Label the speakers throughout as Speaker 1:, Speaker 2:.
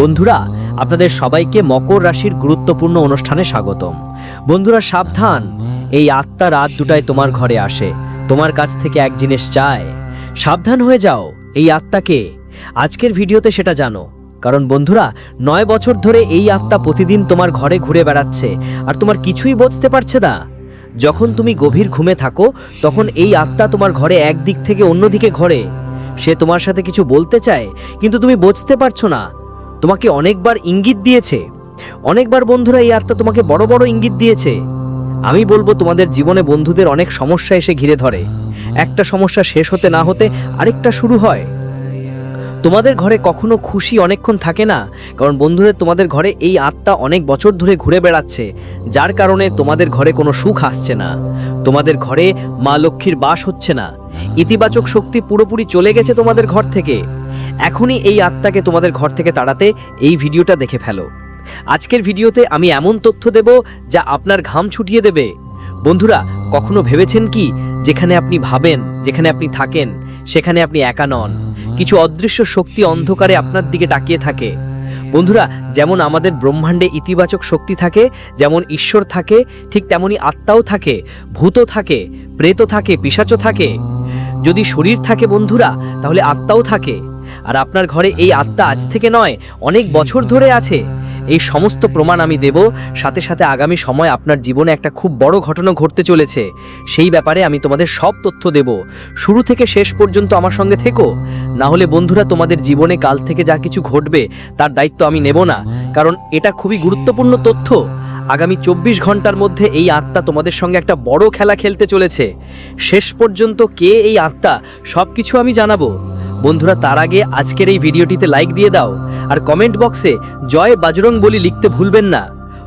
Speaker 1: বন্ধুরা, আপনাদের সবাইকে মকর রাশির গুরুত্বপূর্ণ অনুষ্ঠানে স্বাগতম। বন্ধুরা, সাবধান, এই আত্মা রাত দুটায় তোমার ঘরে আসে, তোমার কাছ থেকে এক জিনিস চায়। সাবধান হয়ে যাও, এই আত্মাকে আজকের ভিডিওতে সেটা জানো, কারণ বন্ধুরা, নয় বছর ধরে এই আত্মা প্রতিদিন তোমার ঘরে ঘুরে বেড়াচ্ছে, আর তোমার কিছুই বুঝতে পারছে না। যখন তুমি গভীর ঘুমে থাকো, তখন এই আত্মা তোমার ঘরে একদিক থেকে অন্যদিকে ঘরে। সে তোমার সাথে কিছু বলতে চায়, কিন্তু তুমি বুঝতে পারছ না। তোমাকে অনেকবার ইঙ্গিত দিয়েছে। অনেকবার বন্ধুরা, এই আত্মা তোমাকে বড় বড় ইঙ্গিত দিয়েছে। আমি বলব, তোমাদের জীবনে বন্ধুদের অনেক সমস্যা এসে ঘিরে ধরে। একটা সমস্যা শেষ হতে না হতে আরেকটা শুরু হয়। তোমাদের ঘরে কখনো খুশি অনেকক্ষণ থাকে না, কারণ বন্ধুদের, তোমাদের ঘরে এই আত্মা অনেক বছর ধরে ঘুরে বেড়াচ্ছে, যার কারণে তোমাদের ঘরে কোনো সুখ আসছে না। তোমাদের ঘরে মা লক্ষ্মীর বাস হচ্ছে না। ইতিবাচক শক্তি পুরোপুরি চলে গেছে তোমাদের ঘর থেকে। এখনই এই আত্মাকে তোমাদের ঘর থেকে তাড়াতে এই ভিডিওটা দেখে ফেলো। আজকের ভিডিওতে আমি এমন তথ্য দেব যা আপনার ঘাম ছুটিয়ে দেবে। বন্ধুরা, কখনো ভেবেছেন কি? যেখানে আপনি ভাবেন, যেখানে আপনি থাকেন, সেখানে আপনি একা নন। কিছু অদৃশ্য শক্তি অন্ধকারে আপনার দিকে তাকিয়ে থাকে। বন্ধুরা, যেমন আমাদের ব্রহ্মাণ্ডে ইতিবাচক শক্তি থাকে, যেমন ঈশ্বর থাকে, ঠিক তেমনি আত্মাও থাকে ভূত থাকে প্রেত থাকে, পিশাচও থাকে। যদি শরীর থাকে বন্ধুরা, তাহলে আত্মাও থাকে। আর আপনার ঘরে এই আত্মা আজ থেকে নয়, অনেক বছর ধরে আছে। এই সমস্ত প্রমাণ আমি দেব, সাথে সাথে আগামী সময় আপনার জীবনে একটা খুব বড় ঘটনা ঘটতে চলেছে। সেই ব্যাপারে আমি তোমাদের সব তথ্য দেব। শুরু থেকে শেষ পর্যন্ত আমার সঙ্গে থেকো। না হলে বন্ধুরা, তোমাদের জীবনে কাল থেকে যা কিছু ঘটবে, তার দায়িত্ব আমি নেব না। কারণ এটা খুবই গুরুত্বপূর্ণ তথ্য। আগামী চব্বিশ ঘণ্টার মধ্যে এই আত্মা তোমাদের সঙ্গে একটা বড় খেলা খেলতে চলেছে। শেষ পর্যন্ত কে এই আত্মা সব কিছু আমি জানাব। বন্ধুরা, তার আগে আজকের এই ভিডিওটিতে লাইক দিয়ে দাও আর কমেন্ট বক্সে জয় বাজরং বলি লিখতে ভুলবেন না।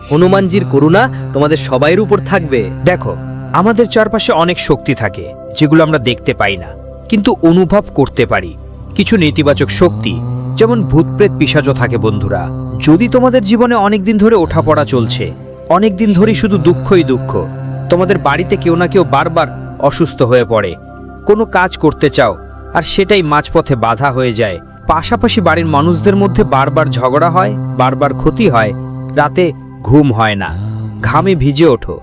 Speaker 1: হনুমানজির করুণা তোমাদের সবাইয়ের উপর থাকবে।
Speaker 2: দেখো, আমাদের চারপাশে অনেক শক্তি থাকে, যেগুলো আমরা দেখতে পাই না, কিন্তু অনুভব করতে পারি। কিছু নেতিবাচক শক্তি, যেমন ভূতপ্রেত পিসাজও থাকে বন্ধুরা। যদি তোমাদের জীবনে অনেক দিন ধরে ওঠাপড়া চলছে অনেক দিন ধরে শুধু দুঃখই দুঃখ। তোমাদের বাড়িতে কেউ না কেউ বারবার অসুস্থ হয়ে পড়ে। কোনো কাজ করতে চাও আর সেটাই মাঝপথে বাধা হয়ে যায়। পাশাপাশি বাড়ির মানুষদের মধ্যে বারবার ঝগড়া হয়, বারবার ক্ষতি হয়, রাতে ঘুম হয় না, ঘামে ভিজে ওঠো।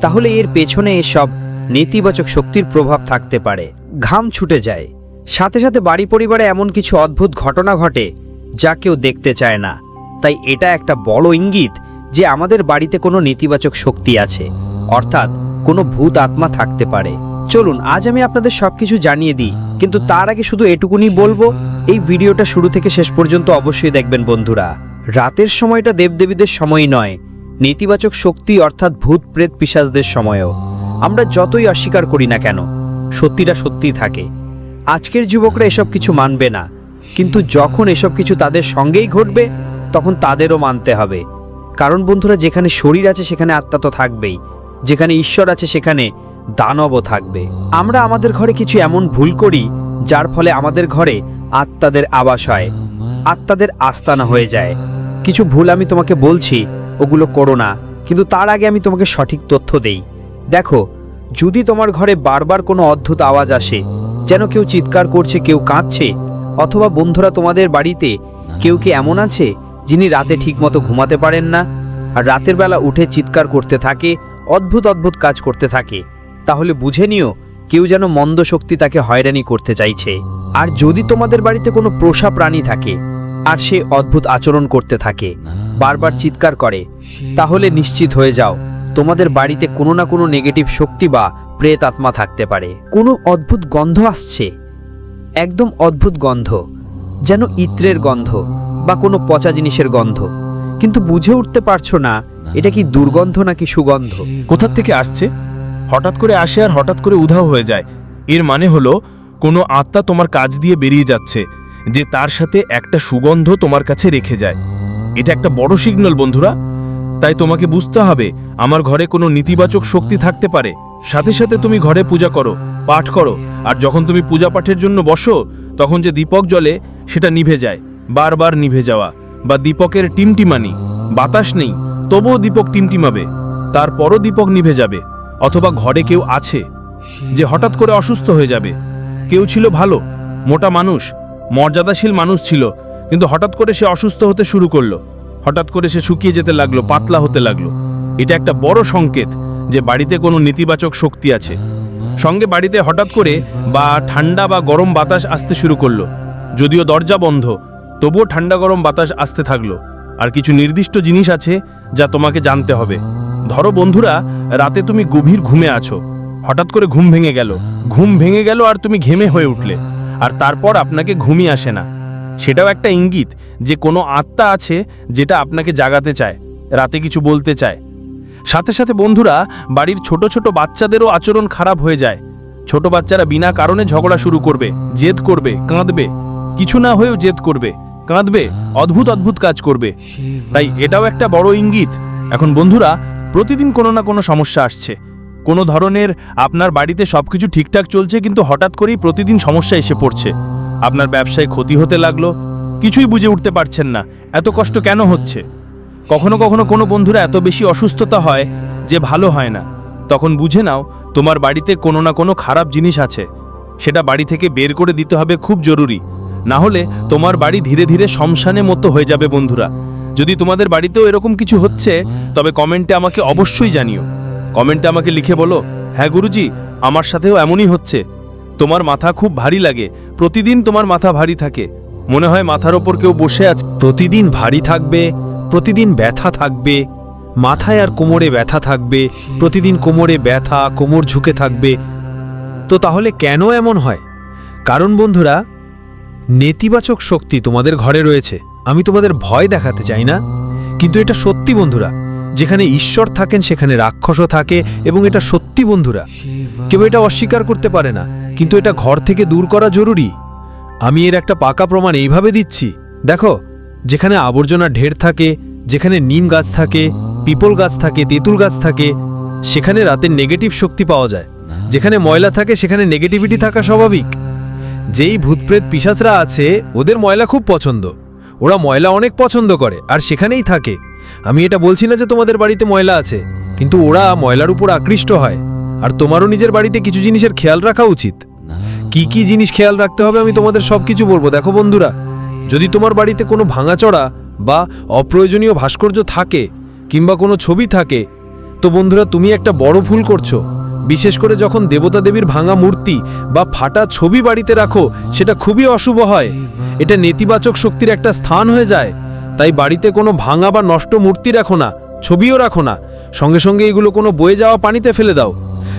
Speaker 2: তাহলে এর পেছনে এসব নেতিবাচক শক্তির প্রভাব থাকতে পারে। ঘাম ছুটে যায়। সাথে সাথে বাড়ি পরিবারে এমন কিছু অদ্ভুত ঘটনা ঘটে যা কেউ দেখতে চায় না। তাই এটা একটা বড় ইঙ্গিত যে আমাদের বাড়িতে কোনো নেতিবাচক শক্তি আছে, অর্থাৎ কোনো ভূত আত্মা থাকতে পারে। চলুন, আজ আমি আপনাদের সবকিছু জানিয়ে দিই, কিন্তু তার আগে শুধু এটুকুনি বলব, এই ভিডিওটা শুরু থেকে শেষ পর্যন্ত অবশ্যই দেখবেন বন্ধুরা। রাতের সময়টা দেবদেবীদের সময় নয়, নেতিবাচক শক্তি অর্থাৎ ভূত প্রেত পিশাচদের সময়ও। আমরা যতই অস্বীকার করি না কেন, সত্যিটা সত্যিই থাকে। আজকের যুবকরা এসব কিছু মানবে না, কিন্তু যখন এসব কিছু তাদের সঙ্গেই ঘটবে, তখন তাদেরও মানতে হবে। কারণ বন্ধুরা, যেখানে শরীর আছে সেখানে আত্মা তো থাকবেই, যেখানে ঈশ্বর আছে সেখানে দানবও থাকবে। আমরা আমাদের ঘরে কিছু এমন ভুল করি, যার ফলে আমাদের ঘরে আত্মাদের আবাস হয়, আত্মাদের আস্তানা হয়ে যায়। কিছু ভুল আমি তোমাকে বলছি, ওগুলো করো না, কিন্তু তার আগে আমি তোমাকে সঠিক তথ্য দেই। দেখো, যদি তোমার ঘরে বারবার কোনো অদ্ভুত আওয়াজ আসে, যেন কেউ চিৎকার করছে, কেউ কাঁদছে, অথবা বন্ধুরা তোমাদের বাড়িতে কেউ কি এমন আছে, যিনি রাতে ঠিকমতো ঘুমাতে পারেন না? আর রাতের বেলা উঠে চিৎকার করতে থাকে, অদ্ভুত অদ্ভুত কাজ করতে থাকে। তাহলে বুঝে নিও, কেউ যেন মন্দ শক্তি তাকে হয়রানি করতে চাইছে। আর যদি তোমাদের বাড়িতে কোনো পোষা প্রাণী থাকে, আর সে অদ্ভুত আচরণ করতে থাকে, বারবার চিৎকার করে, তাহলে নিশ্চিত হয়ে যাও, তোমাদের বাড়িতে কোনো না কোনো নেগেটিভ শক্তি বা প্রেত আত্মা থাকতে পারে। কোনো অদ্ভুত গন্ধ আসছে? একদম অদ্ভুত গন্ধ, যেন ইত্রের গন্ধ বা কোনো পচা জিনিসের গন্ধ। কিন্তু বুঝে উঠতে পারছ না, এটা কি দুর্গন্ধ নাকি সুগন্ধ?
Speaker 3: কোথার থেকে আসছে? হঠাৎ করে আসে আর হঠাৎ করে উধাও হয়ে যায়। এর মানে হলো, কোনো আত্মা তোমার কাজ দিয়ে বেরিয়ে যাচ্ছে, যে তার সাথে একটা সুগন্ধ তোমার কাছে রেখে যায়। এটা একটা বড় সিগন্যাল বন্ধুরা। তাই তোমাকে বুঝতে হবে, আমার ঘরে কোনো নেতিবাচক শক্তি থাকতে পারে। সাথে সাথে তুমি ঘরে পূজা করো, পাঠ করো, আর যখন তুমি পূজা পাঠের জন্য বসো, তখন যে দীপক জলে সেটা নিভে যায়, বারবার নিভে যাওয়া। বা দীপকের টিমটিমানি, বাতাস নেই, তবুও দীপক টিমটিমাবে, তারপরও দীপক নিভে যাবে। অথবা ঘরে কেউ আছে যে হঠাৎ করে অসুস্থ হয়ে যাবে। কেউ ছিল ভালো, মোটা মানুষ, মর্যাদাশীল মানুষ ছিল, কিন্তু হঠাৎ করে সে অসুস্থ হতে শুরু করল। হঠাৎ করে সে শুকিয়ে যেতে লাগল, পাতলা হতে লাগল। এটা একটা বড় সংকেত যে বাড়িতে কোনো নেতিবাচক শক্তি আছে। সঙ্গে বাড়িতে হঠাৎ করে বা ঠান্ডা বা গরম বাতাস আসতে শুরু করল। যদিও দরজা বন্ধ, তবুও ঠান্ডা গরম বাতাস আসতে থাকল। আর কিছু নির্দিষ্ট জিনিস আছে যা তোমাকে জানতে হবে। ধরো বন্ধুরা, রাতে তুমি গভীর ঘুমে আছো। হঠাৎ করে ঘুম ভেঙে গেল। ঘুম ভেঙে গেল আর তুমি ঘেমে হয়ে উঠলে। আর তারপর আপনাকে ঘুমই আসে না। সেটাও একটা ইঙ্গিত যে কোনো আত্মা আছে যেটা আপনাকে জাগাতে চায়, রাতে কিছু বলতে চায়। সাথে সাথে বন্ধুরা, বাড়ির ছোট ছোট বাচ্চাদেরও আচরণ খারাপ হয়ে যায়। ছোট বাচ্চারা বিনা কারণে ঝগড়া শুরু করবে, জেদ করবে, কাঁদবে। কিছু না হয়েও জেদ করবে। কাঁদবে, অদ্ভুত অদ্ভুত কাজ করবে। তাই এটাও একটা বড় ইঙ্গিত। এখন বন্ধুরা, প্রতিদিন কোনো না কোনো সমস্যা আসছে। কোনো ধরনের আপনার বাড়িতে সবকিছু ঠিকঠাক চলছে কিন্তু হঠাৎ করেই প্রতিদিন সমস্যা এসে পড়ছে। আপনার ব্যবসায় ক্ষতি হতে লাগল, কিছুই বুঝে উঠতে পারছেন না, এত কষ্ট কেন হচ্ছে? কখনো কখনো কোনো বন্ধুরা এত বেশি অসুস্থতা হয় যে ভালো হয় না। তখন বুঝে নাও, তোমার বাড়িতে কোনো না কোনো খারাপ জিনিস আছে। সেটা বাড়ি থেকে বের করে দিতে হবে খুব জরুরি। না হলে তোমার বাড়ি ধীরে ধীরে শ্মশানে মতো হয়ে যাবে, বন্ধুরা। যদি তোমাদের বাড়িতেও এরকম কিছু হচ্ছে, তবে কমেন্টে আমাকে অবশ্যই জানিও। কমেন্টে আমাকে লিখে বলো হ্যাঁ গুরুজি, আমার সাথেও এমনই হচ্ছে। তোমার মাথা খুব ভারী লাগে, প্রতিদিন তোমার মাথা ভারী থাকে। মনে হয় মাথার ওপর কেউ বসে আছে।
Speaker 2: প্রতিদিন ভারী থাকবে, প্রতিদিন ব্যথা থাকবে, মাথায় আর কোমরে ব্যথা থাকবে, প্রতিদিন কোমরে ব্যথা, কোমর ঝুঁকে থাকবে। তো তাহলে কেন এমন হয়? কারণ, বন্ধুরা নেতিবাচক শক্তি তোমাদের ঘরে রয়েছে। আমি তোমাদের ভয় দেখাতে চাই না। কিন্তু এটা সত্যি বন্ধুরা। যেখানে ঈশ্বর থাকেন, সেখানে রাক্ষসও থাকে এবং এটা সত্যি বন্ধুরা। কেউ এটা অস্বীকার করতে পারে না, কিন্তু এটা ঘর থেকে দূর করা জরুরি। আমি এর একটা পাকা প্রমাণ এইভাবে দিচ্ছি। দেখো, যেখানে আবর্জনা ঢের থাকে, যেখানে নিম গাছ থাকে, পিপল গাছ থাকে, তেঁতুল গাছ থাকে, সেখানে রাতের নেগেটিভ শক্তি পাওয়া যায়। যেখানে ময়লা থাকে, সেখানে নেগেটিভিটি থাকা স্বাভাবিক। যেই ভূতপ্রেত পিসাচরা আছে, ওদের ময়লা খুব পছন্দ। ওরা ময়লা অনেক পছন্দ করে, আর সেখানেই থাকে। আমি এটা বলছি না যে তোমাদের বাড়িতে ময়লা আছে, কিন্তু ওরা ময়লার উপর আকৃষ্ট হয়। আর তোমারও নিজের বাড়িতে কিছু জিনিসের খেয়াল রাখা উচিত। কি কি জিনিস খেয়াল রাখতে হবে আমি তোমাদের সব কিছু বলব। দেখো বন্ধুরা, যদি তোমার বাড়িতে কোনো ভাঙাচড়া বা অপ্রয়োজনীয় ভাস্কর্য থাকে, কিংবা কোনো ছবি থাকে, তো বন্ধুরা তুমি একটা বড় ভুল করছ। বিশেষ করে যখন দেবতা দেবীর ভাঙা মূর্তি বা ফাটা ছবি বাড়িতে রাখো, সেটা খুবই অশুভ হয়। এটা নেতিবাচক শক্তির একটা স্থান হয়ে যায়। তাই বাড়িতে কোনো ভাঙা বা নষ্ট মূর্তি রাখো না, ছবিও রাখো না। সঙ্গে সঙ্গে এগুলো কোনো বয়ে যাওয়া পানিতে ফেলে দাও।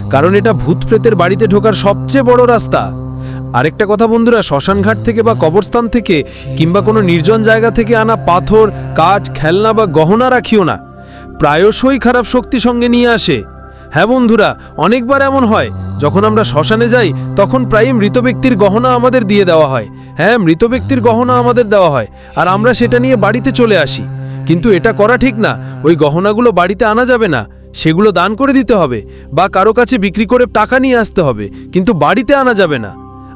Speaker 2: কারণ এটা ভূত প্রেতের বাড়িতে ঢোকার সবচেয়ে বড় রাস্তা। আরেকটা কথা বন্ধুরা, শ্মশানঘাট থেকে বা কবরস্থান থেকে কিংবা কোনো নির্জন জায়গা থেকে আনা পাথর কাজ খেলনা বা গহনা রাখিও না। প্রায়শই খারাপ শক্তি সঙ্গে নিয়ে আসে। হ্যাঁ বন্ধুরা, অনেকবার এমন হয়, যখন আমরা শ্মশানে যাই, তখন প্রায় মৃত ব্যক্তির গহনা আমাদের দিয়ে দেওয়া হয়। হ্যাঁ মৃত ব্যক্তির গহনা আমাদের দেওয়া হয়, আর আমরা সেটা নিয়ে বাড়িতে চলে আসি। কিন্তু এটা করা ঠিক না, ওই গহনাগুলো বাড়িতে আনা যাবে না, সেগুলো দান করে দিতে হবে, বা কারও কাছে বিক্রি করে টাকা নিয়ে আসতে হবে, কিন্তু বাড়িতে আনা যাবে না।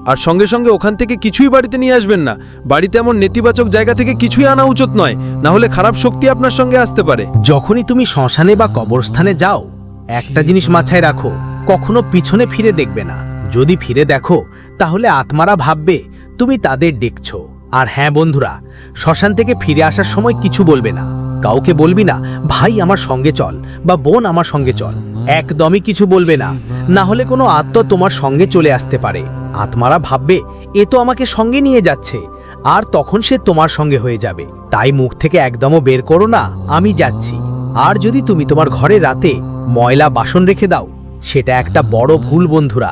Speaker 2: আর সঙ্গে সঙ্গে ওখান থেকে কিছুই বাড়িতে নিয়ে আসবেন না, বাড়িতে এমন নেতিবাচক জায়গা থেকে কিছুই আনা উচিত নয়, না হলে খারাপ শক্তি আপনার সঙ্গে আসতে পারে।
Speaker 1: যখনই তুমি শ্মশানে বা কবরস্থানে যাও একটা জিনিস মাথায় রাখো, কখনো পিছনে ফিরে দেখবে না। যদি ফিরে দেখো, তাহলে আত্মারা ভাববে, তুমি তাদের দেখছ। আর হ্যাঁ বন্ধুরা, শ্মশান থেকে ফিরে আসার সময় কিছু বলবে না। কাউকে বলবি না, ভাই, আমার সঙ্গে চল বা বোন, আমার সঙ্গে চল একদমই কিছু বলবে না। না হলে কোনো আত্মা তোমার সঙ্গে চলে আসতে পারে। আত্মারা ভাববে, এ তো আমাকে সঙ্গে নিয়ে যাচ্ছে। আর তখন সে তোমার সঙ্গে হয়ে যাবে। তাই মুখ থেকে একদমও বের করো না, আমি যাচ্ছি। আর যদি তুমি তোমার ঘরে রাতে ময়লা বাসন রেখে দাও, সেটা একটা বড় ভুল বন্ধুরা।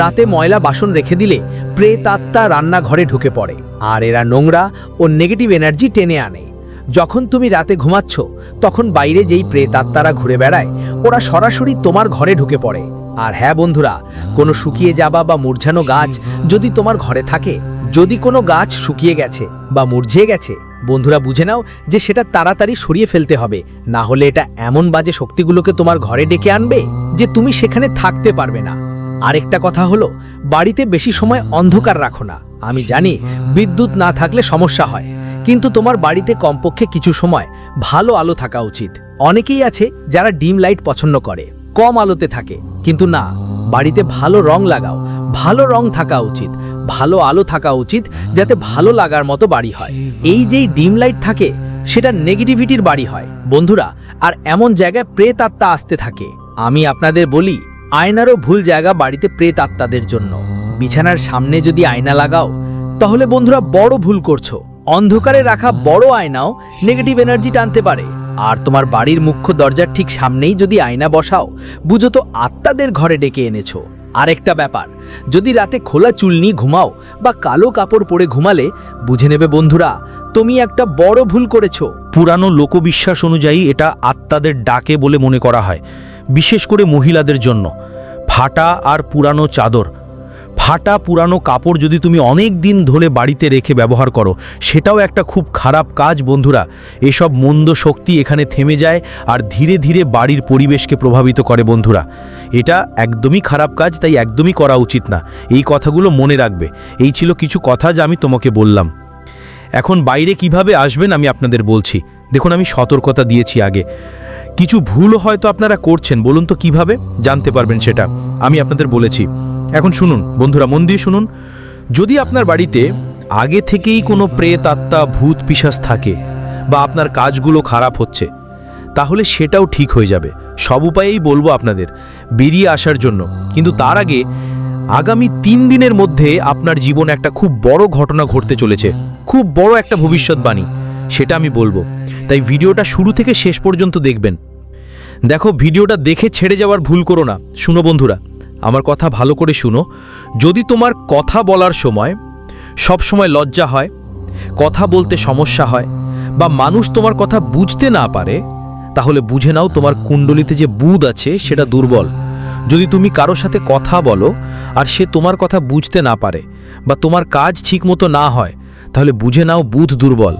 Speaker 1: রাতে ময়লা বাসন রেখে দিলে প্রেতাত্মা রান্নাঘরে ঢুকে পড়ে, আর এরা নোংরা ও নেগেটিভ এনার্জি টেনে আনে। যখন তুমি রাতে ঘুমাচ্ছ, তখন বাইরে যেই প্রেতাত্মারা ঘুরে বেড়ায়, ওরা সরাসরি তোমার ঘরে ঢুকে পড়ে। আর হ্যাঁ বন্ধুরা, কোনো শুকিয়ে যাবা বা মূর্ঝানো গাছ যদি তোমার ঘরে থাকে, যদি কোনো গাছ শুকিয়ে গেছে বা মূর্ঝিয়ে গেছে বন্ধুরা বুঝে নাও যে সেটা তাড়াতাড়ি সরিয়ে ফেলতে হবে। না হলে এটা এমন বাজে শক্তিগুলোকে তোমার ঘরে ডেকে আনবে যে তুমি সেখানে থাকতে পারবে না। আরেকটা কথা হলো, বাড়িতে বেশি সময় অন্ধকার রাখো না। আমি জানি বিদ্যুৎ না থাকলে সমস্যা হয়, কিন্তু তোমার বাড়িতে কমপক্ষে কিছু সময় ভালো আলো থাকা উচিত। অনেকেই আছে যারা ডিম লাইট পছন্দ করে, কম আলোতে থাকে। কিন্তু না, বাড়িতে ভালো রং লাগাও, ভালো রং থাকা উচিত।
Speaker 4: ভালো আলো থাকা উচিত যাতে ভালো লাগার মতো বাড়ি হয়। এই যেই ডিম লাইট থাকে, সেটা নেগেটিভিটির বাড়ি হয়। বন্ধুরা, আর এমন জায়গায় প্রেত আত্মা আসতে থাকে। আমি আপনাদের বলি, আয়নারও ভুল জায়গা বাড়িতে প্রেত আত্মাদের জন্য। বিছানার সামনে যদি আয়না লাগাও, তাহলে বন্ধুরা বড় ভুল করছ। অন্ধকারে রাখা বড় আয়নাও নেগেটিভ এনার্জি টানতে পারে। আর তোমার বাড়ির মুখ্য দরজার ঠিক সামনেই যদি আয়না বসাও, বুঝো তো আত্মাদের ঘরে ডেকে এনেছো। আরেকটা ব্যাপার। যদি রাতে খোলা চুল নিয়ে ঘুমাও বা কালো কাপড় পরে ঘুমালে, বুঝে নেবে বন্ধুরা, তুমি একটা বড় ভুল করেছ।
Speaker 3: পুরানো লোকবিশ্বাস অনুযায়ী এটা আত্মাদের ডাকে বলে মনে করা হয়, বিশেষ করে মহিলাদের জন্য। ফাটা আর পুরানো চাদর ফাটা পুরানো কাপড় যদি তুমি অনেক দিন ধরে বাড়িতে রেখে ব্যবহার করো, সেটাও একটা খুব খারাপ কাজ বন্ধুরা। এসব মন্দ শক্তি এখানে থেমে যায় আর ধীরে ধীরে বাড়ির পরিবেশকে প্রভাবিত করে বন্ধুরা। এটা একদমই খারাপ কাজ, তাই একদমই করা উচিত না। এই কথাগুলো মনে রাখবে। এই ছিল কিছু কথা যা আমি তোমাকে বললাম। এখন বাইরে কীভাবে আসবেন আমি আপনাদের বলছি। দেখুন, আমি সতর্কতা দিয়েছি আগে। কিছু ভুল হয়তো আপনারা করছেন, বলুন তো কীভাবে? জানতে পারবেন সেটা। আমি আপনাদের বলেছি। এখন শুনুন, বন্ধুরা, মন দিয়ে শুনুন। যদি আপনার বাড়িতে আগে থেকেই কোনো প্রেত, আত্মা, ভূত, পিশাচ থাকে বা আপনার কাজগুলো খারাপ হচ্ছে, তাহলে সেটাও ঠিক হয়ে যাবে। সব উপায়েই বলব আপনাদের, বেরিয়ে আসার জন্য। কিন্তু তার আগে আগামী তিন দিনের মধ্যে আপনার জীবনে একটা খুব বড় ঘটনা ঘটতে চলেছে। খুব বড় একটা ভবিষ্যৎবাণী, সেটা আমি বলব। তাই ভিডিওটা শুরু থেকে শেষ পর্যন্ত দেখবেন। দেখো, ভিডিওটা দেখে ছেড়ে যাওয়ার ভুল করো না। শুনো, বন্ধুরা। আমার কথা ভালো করে শুনো। যদি তোমার কথা বলার সময় সব সময় লজ্জা হয়, কথা বলতে সমস্যা হয়, বা মানুষ তোমার কথা বুঝতে না পারে, তাহলে বুঝে নাও তোমার কুণ্ডলিতে যে বুধ আছে সেটা দুর্বল। যদি তুমি কারোর সাথে কথা বলো আর সে তোমার কথা বুঝতে না পারে, বা তোমার কাজ ঠিকমতো না হয়, তাহলে বুঝে নাও বুধ দুর্বল।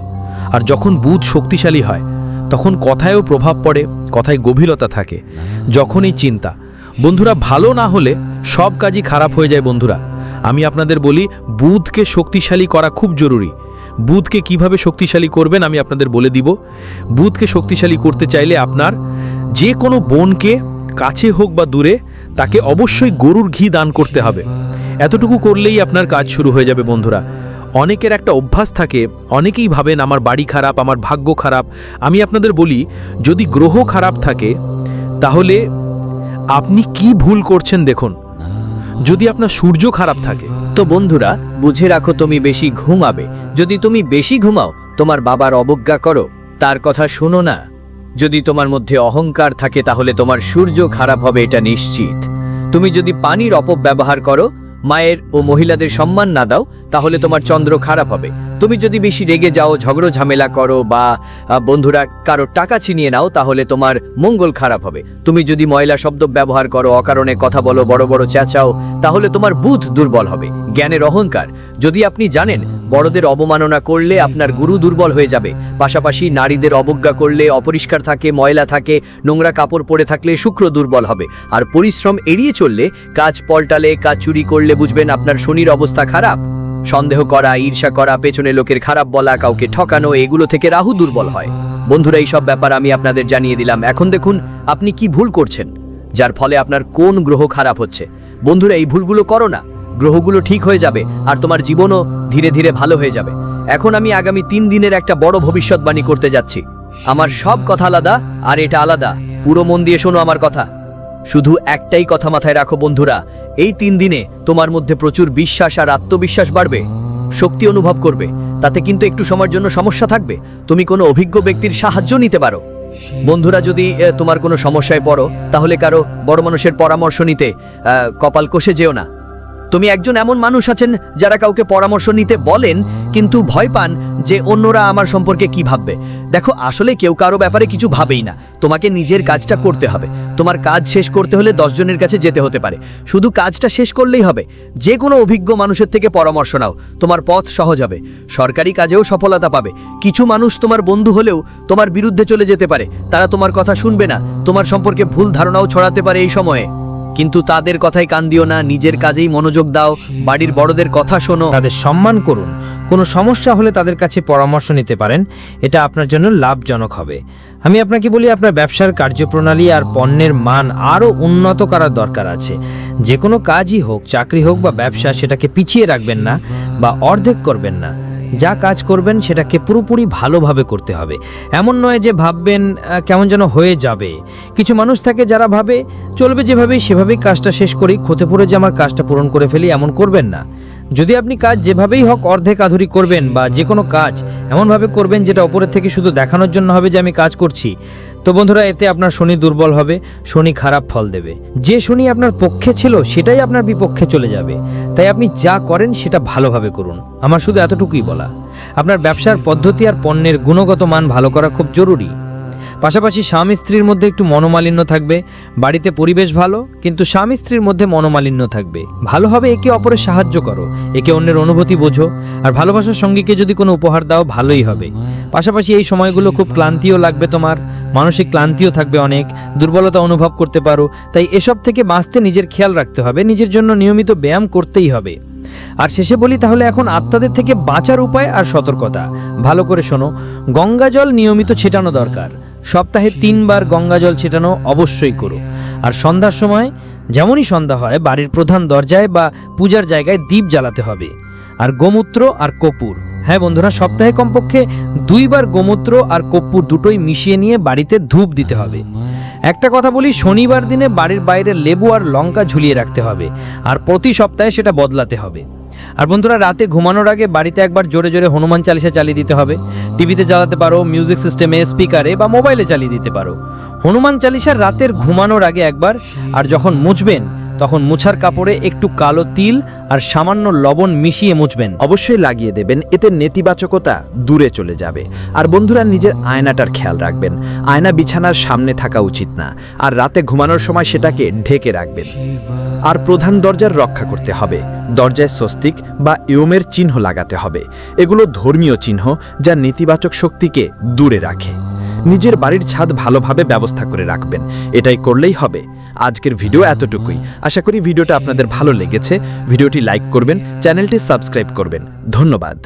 Speaker 3: আর যখন বুধ শক্তিশালী হয়, তখন কথায়ও প্রভাব পড়ে, কথায় গভীরতা থাকে, যখনই চিন্তা। বন্ধুরা, ভালো না হলে সব কাজই খারাপ হয়ে যায় বন্ধুরা। আমি আপনাদের বলি, বুধকে শক্তিশালী করা খুব জরুরি। বুধকে কীভাবে শক্তিশালী করবেন আমি আপনাদের বলে দিব। বুধকে শক্তিশালী করতে চাইলে আপনার যে কোনো বোনকে কাছে হোক বা দূরে, তাকে অবশ্যই গরুর ঘি দান করতে হবে। এতটুকু করলেই আপনার কাজ শুরু হয়ে যাবে বন্ধুরা। অনেকের একটা অভ্যাস থাকে, অনেকেই ভাবেন, আমার বাড়ি খারাপ, আমার ভাগ্য খারাপ। আমি আপনাদের বলি, যদি গ্রহ খারাপ থাকে, তাহলে আপনি কি ভুল করছেন দেখুন। যদি আপনার সূর্য খারাপ থাকে,
Speaker 2: তো বন্ধুরা, বুঝে রাখো তুমি বেশি ঘুমাবে। যদি তুমি বেশি ঘুমাও, তোমার বাবার অবজ্ঞা করো। তার কথা শোনো না। যদি তোমার মধ্যে অহংকার থাকে, তাহলে তোমার সূর্য খারাপ হবে, এটা নিশ্চিত। তুমি যদি পানির অপব্যবহার করো, মায়ের ও মহিলাদের সম্মান না দাও, তাহলে তোমার চন্দ্র খারাপ হবে। তুমি যদি বেশি রেগে যাও, ঝগড়ো, ঝামেলা করো বা বন্ধুরা কারও টাকা ছিনিয়ে নাও, তাহলে তোমার মঙ্গল খারাপ হবে। তুমি যদি ময়লা শব্দ ব্যবহার করো, অকারণে কথা বলো, বড় বড় চেঁচাও, তাহলে তোমার বুধ দুর্বল হবে। জ্ঞানের অহংকার। যদি আপনি জানেন, বড়দের অবমাননা করলে আপনার গুরু দুর্বল হয়ে যাবে। পাশাপাশি নারীদের অবজ্ঞা করলে অপরিষ্কার থাকে, ময়লা থাকে, নোংরা কাপড় পরে থাকলে শুক্র দুর্বল হবে। আর পরিশ্রম এড়িয়ে চললে, কাজ পল্টালে, কাজ চুরি করলে বুঝবেন আপনার শনির অবস্থা খারাপ। সন্দেহ করা, ঈর্ষা করা, পেছনে লোকের খারাপ বলা, কাউকে ঠকানো, এগুলো থেকে রাহু দুর্বল হয়। বন্ধুরা এই সব ব্যাপার আমি আপনাদের জানিয়ে দিলাম। এখন দেখুন আপনি কি ভুল করছেন, যার ফলে আপনার কোন গ্রহ খারাপ হচ্ছে। বন্ধুরা, এই ভুলগুলো করো না। গ্রহগুলো ঠিক হয়ে যাবে আর তোমার জীবনও ধীরে ধীরে ভালো হয়ে যাবে। এখন আমি আগামী তিন দিনের একটা বড় ভবিষ্যৎবাণী করতে যাচ্ছি। আমার সব কথা আলাদা আর এটা আলাদা। পুরো মন দিয়ে শোনো আমার কথা। শুধু একটাই কথা মাথায় রাখো বন্ধুরা, এই তিন দিনে তোমার মধ্যে প্রচুর বিশ্বাস আর আত্মবিশ্বাস বাড়বে, শক্তি অনুভব করবে, তাতে কিন্তু একটু সময়ের জন্য সমস্যা থাকবে, তুমি কোনো অভিজ্ঞ ব্যক্তির সাহায্য নিতে পারো। বন্ধুরা, যদি তোমার কোনো সমস্যায় পড়ো, তাহলে কারও বড় মানুষের পরামর্শ নিতে কপাল কষে যেও না। তুমি একজন এমন মানুষ আছেন যারা কাউকে পরামর্শ নিতে বলেন, কিন্তু ভয় পান যে অন্যরা আমার সম্পর্কে কি ভাববে। দেখো, আসলে কেউ কারও ব্যাপারে কিছু ভাবেই না। তোমাকে নিজের কাজটা করতে হবে। তোমার কাজ শেষ করতে হলে দশজনের কাছে যেতে হতে পারে। শুধু কাজটা শেষ করলেই হবে। যে কোনো অভিজ্ঞ মানুষের থেকে পরামর্শ নাও। তোমার পথ সহজ হবে। সরকারি কাজেও সফলতা পাবে। কিছু মানুষ তোমার বন্ধু হলেও তোমার বিরুদ্ধে চলে যেতে পারে। তারা তোমার কথা শুনবে না। তোমার সম্পর্কে ভুল ধারণাও ছড়াতে পারে এই সময়ে।
Speaker 1: কিন্তু তাদের কথাই কান দিও না, নিজের কাজেই মনোযোগ দাও, বাড়ির বড়দের কথা শোনো।
Speaker 2: তাদের সম্মান করুন। কোনো সমস্যা হলে তাদের কাছে পরামর্শ নিতে পারেন, এটা আপনার জন্য লাভজনক হবে। আমি আপনাকে বলি, আপনার ব্যবসার কার্যপ্রণালী আর পণ্যের মান আরও উন্নত করার দরকার আছে। যে কোনো কাজই হোক, চাকরি হোক বা ব্যবসা, সেটাকে পিছিয়ে রাখবেন না বা অর্ধেক করবেন না। যা কাজ করবেন সেটাকে পুরোপুরি ভালোভাবে করতে হবে। এমন নয় যে ভাববেন কেমন যেন হয়ে যাবে। কিছু মানুষ থাকে যারা ভাবে, চলবে যেভাবেই, সেভাবেই কাজটা শেষ করি ক্ষতে পড়ে যে আমার কাজটা পূরণ করে ফেলি, এমন করবেন না। যদি আপনি কাজ যেভাবেই হোক, অর্ধেক আধুরি করবেন বা যে কোনো কাজ এমনভাবে করবেন যেটা ওপরের থেকে শুধু দেখানোর জন্য হবে যে আমি কাজ করছি তো বন্ধুরা, এতে আপনার শনি দুর্বল হবে, শনি খারাপ ফল দেবে। যে শনি আপনার পক্ষে ছিল, সেটাই আপনার বিপক্ষে চলে যাবে। তাই আপনি যা করেন, সেটা ভালোভাবে করুন। আমার শুধু এতটুকুই বলা। আপনার ব্যবসার পদ্ধতি আর পণ্যের গুণগত মান ভালো করা খুব জরুরি। পাশাপাশি স্বামী স্ত্রীর মধ্যে একটু মনোমালিন্য থাকবে। বাড়িতে পরিবেশ ভালো, কিন্তু স্বামী স্ত্রীর মধ্যে মনোমালিন্য থাকবে। ভালো হবে একে অপরের সাহায্য করো, একে অন্যের অনুভূতি বোঝো, আর ভালোবাসার সঙ্গীকে যদি কোনো উপহার দাও, ভালোই হবে। পাশাপাশি এই সময়গুলো খুব ক্লান্তিও লাগবে তোমার। মানসিক ক্লান্তিও থাকবে অনেক, দুর্বলতা অনুভব করতে পারো, তাই এসব থেকে বাঁচতে নিজের খেয়াল রাখতে হবে, নিজের জন্য নিয়মিত ব্যায়াম করতেই হবে। আর শেষে বলি তাহলে এখন আত্মাদের থেকে বাঁচার উপায় আর সতর্কতা। ভালো করে শোনো, গঙ্গা জল নিয়মিত ছেটানো দরকার। সপ্তাহে তিনবার গঙ্গা জল ছেটানো অবশ্যই করো। আর সন্ধ্যার সময়, যেমনই সন্ধ্যা হয়, বাড়ির প্রধান দরজায় বা পূজার জায়গায় দীপ জ্বালাতে হবে। আর গোমূত্র আর কর্পূর হ্যাঁ বন্ধুরা, সপ্তাহে কমপক্ষে দুইবার গোমূত্র আর কর্পূর দুটোই মিশিয়ে নিয়ে বাড়িতে ধূপ দিতে হবে। একটা কথা বলি, শনিবার দিনে বাড়ির বাইরে লেবু আর লঙ্কা ঝুলিয়ে রাখতে হবে, আর প্রতি সপ্তাহে সেটা বদলাতে হবে। আর বন্ধুরা, রাতে ঘুমানোর আগে বাড়িতে একবার জোরে জোরে হনুমান চালিসা চালিয়ে দিতে হবে। টিভিতে চালাতে পারো, মিউজিক সিস্টেমে, স্পিকারে বা মোবাইলে চালিয়ে দিতে পারো। হনুমান চালিসার রাতের ঘুমানোর আগে একবার, আর যখন মুছবেন তখন মুছার কাপড়ে একটু কালো তিল আর সামান্য লবণ মিশিয়ে মুছবেন।
Speaker 5: অবশ্যই লাগিয়ে দেবেন, এতে নেতিবাচকতা দূরে চলে যাবে। আর বন্ধুরা, নিজের আয়নাটার খেয়াল রাখবেন। আয়না বিছানার সামনে থাকা উচিত না, আর রাতে ঘুমানোর সময় সেটাকে ঢেকে রাখবেন। আর প্রধান দরজার রক্ষা করতে হবে, দরজায় স্বস্তিক বা ইয়মের চিহ্ন লাগাতে হবে। এগুলো ধর্মীয় চিহ্ন, যা নেতিবাচক শক্তিকে দূরে রাখে। নিজের বাড়ির ছাদ ভালোভাবে ব্যবস্থা করে রাখবেন, এটাই করলেই হবে। আজকের ভিডিও এতটুকুই। আশা করি ভিডিওটা আপনাদের ভালো লেগেছে। ভিডিওটি লাইক করবেন, চ্যানেলটি সাবস্ক্রাইব করবেন। ধন্যবাদ।